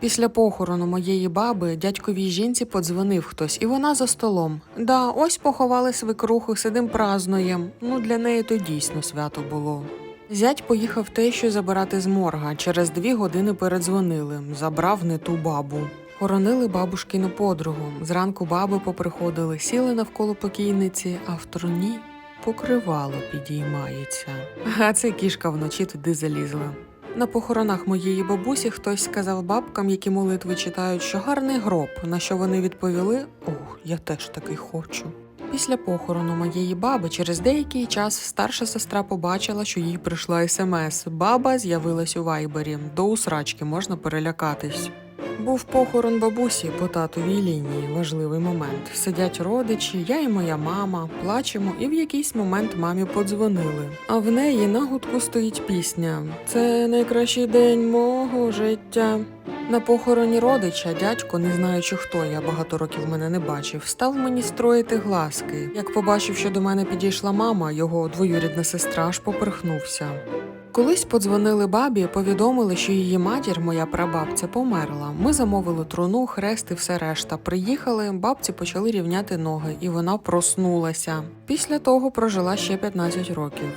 Після похорону моєї баби дядьковій жінці подзвонив хтось, і вона за столом. Да, ось поховали свекруху, сидим празднуєм. Ну для неї то дійсно свято було. Зять поїхав тещу забирати з морга. Через дві години передзвонили. Забрав не ту бабу. Хоронили бабушкину подругу. Зранку баби поприходили, сіли навколо покійниці, а в труні покривало підіймається. А це кішка вночі туди залізла. На похоронах моєї бабусі хтось сказав бабкам, які молитви читають, що гарний гроб, на що вони відповіли: Ох, я теж такий хочу. Після похорону моєї баби через деякий час старша сестра побачила, що їй прийшла смс. Баба з'явилась у вайбері. До усрачки можна перелякатись. Був похорон бабусі по татовій лінії. Важливий момент. Сидять родичі, я і моя мама, плачемо, і в якийсь момент мамі подзвонили. А в неї на гудку стоїть пісня: Це найкращий день мого життя. На похороні родича дядько, не знаючи хто я багато років мене не бачив, став мені строїти глазки. Як побачив, що до мене підійшла мама, його двоюрідна сестра аж поперхнувся. Колись подзвонили бабі, повідомили, що її матір, моя прабабця, померла. Ми замовили труну, хрест і все решта. Приїхали, бабці почали рівняти ноги, і вона проснулася. Після того прожила ще 15 років.